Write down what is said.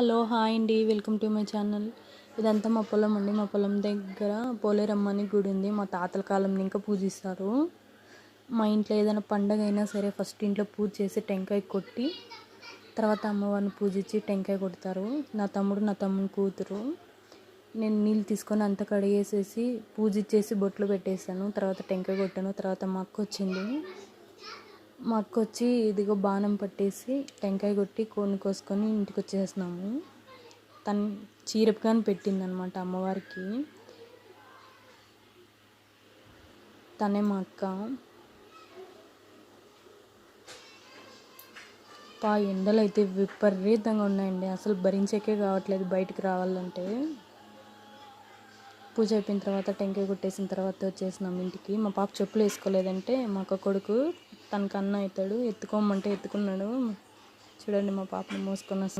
Hello hi అండి. Welcome to my channel. ఇదంతా మా పొలం అండి. మా పొలం దగ్గర పోలేరమ్మని గుడి ఉంది. మా తాతల కాలం ఇంకా పూజిస్తారు. మా ఇంట్లో ఏదైనా పండగ అయినా సరే ఫస్ట్ ఇంట్లో పూజ చేసి టెంకాయ కొట్టి తర్వాత అమ్మవారిని పూజించి టెంకాయ కొడతారు. నా తమ్ముడు నా తమ్ముని కూతురు. నేను నీళ్ళు తీసుకొని అంతా కడిగేసేసి పూజించేసి బొట్లు పెట్టేశాను. తర్వాత టెంకాయ కొట్టాను. తర్వాత మా అక్క వచ్చింది. మా అక్క వచ్చి ఇదిగో బాణం పట్టేసి టెంకాయ కొట్టి కోడిని కోసుకొని ఇంటికి వచ్చేసినాము తను చీరపుగాని పెట్టిందనమాట అమ్మవారికి. తనే మా అక్క. పా ఎండలు అయితే విపరీతంగా ఉన్నాయండి. అసలు భరించేకే కావట్లేదు బయటికి రావాలంటే. పూజ అయిపోయిన తర్వాత టెంకాయ కొట్టేసిన తర్వాత వచ్చేసినాం ఇంటికి. మా పాప చెప్పులు వేసుకోలేదంటే మా అక్క కొడుకు తనకు అన్న అవుతాడు ఎత్తుకోమంటే ఎత్తుకున్నాడు. చూడండి మా పాపని మోసుకొని వస్తున్నాను